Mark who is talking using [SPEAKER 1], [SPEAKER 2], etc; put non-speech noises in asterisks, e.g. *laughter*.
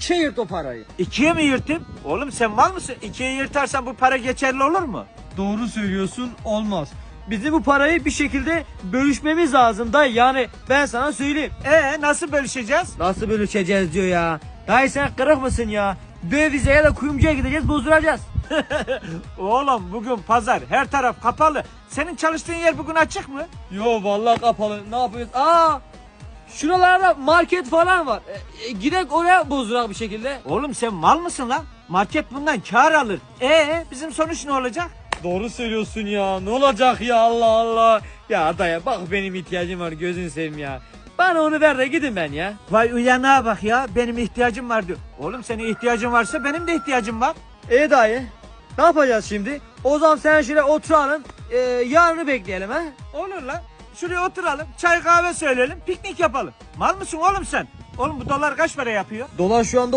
[SPEAKER 1] İkiye yırt o parayı.
[SPEAKER 2] İkiye mi yırtayım? Oğlum sen mal mısın? İkiye yırtarsan bu para geçerli olur mu?
[SPEAKER 1] Doğru söylüyorsun olmaz. Bizim bu parayı bir şekilde bölüşmemiz lazım dayı yani ben sana söyleyeyim.
[SPEAKER 2] Ee nasıl bölüşeceğiz?
[SPEAKER 1] Nasıl bölüşeceğiz diyor ya. Dayı sen kırık mısın ya? Dövizeye ya da kuyumcuya gideceğiz bozduracağız. *laughs*
[SPEAKER 2] Oğlum bugün pazar her taraf kapalı. Senin çalıştığın yer bugün açık mı?
[SPEAKER 1] Yo vallahi kapalı ne yapıyoruz? Aa şuralarda market falan var. E, e, gidek oraya bozdurak bir şekilde.
[SPEAKER 2] Oğlum sen mal mısın lan? Market bundan kar alır. Ee bizim sonuç ne olacak?
[SPEAKER 1] Doğru söylüyorsun ya. Ne olacak ya Allah Allah. Ya dayı bak benim ihtiyacım var gözünü seveyim ya. Bana onu ver de gidin ben ya.
[SPEAKER 2] Vay uyanığa bak ya benim ihtiyacım var diyor. Oğlum senin ihtiyacın varsa benim de ihtiyacım var.
[SPEAKER 1] E dayı ne yapacağız şimdi? O zaman sen şöyle oturalım. E, yarını bekleyelim ha.
[SPEAKER 2] Olur lan. Şuraya oturalım, çay kahve söyleyelim, piknik yapalım. Mal mısın oğlum sen? Oğlum bu dolar kaç para yapıyor?
[SPEAKER 1] Dolar şu anda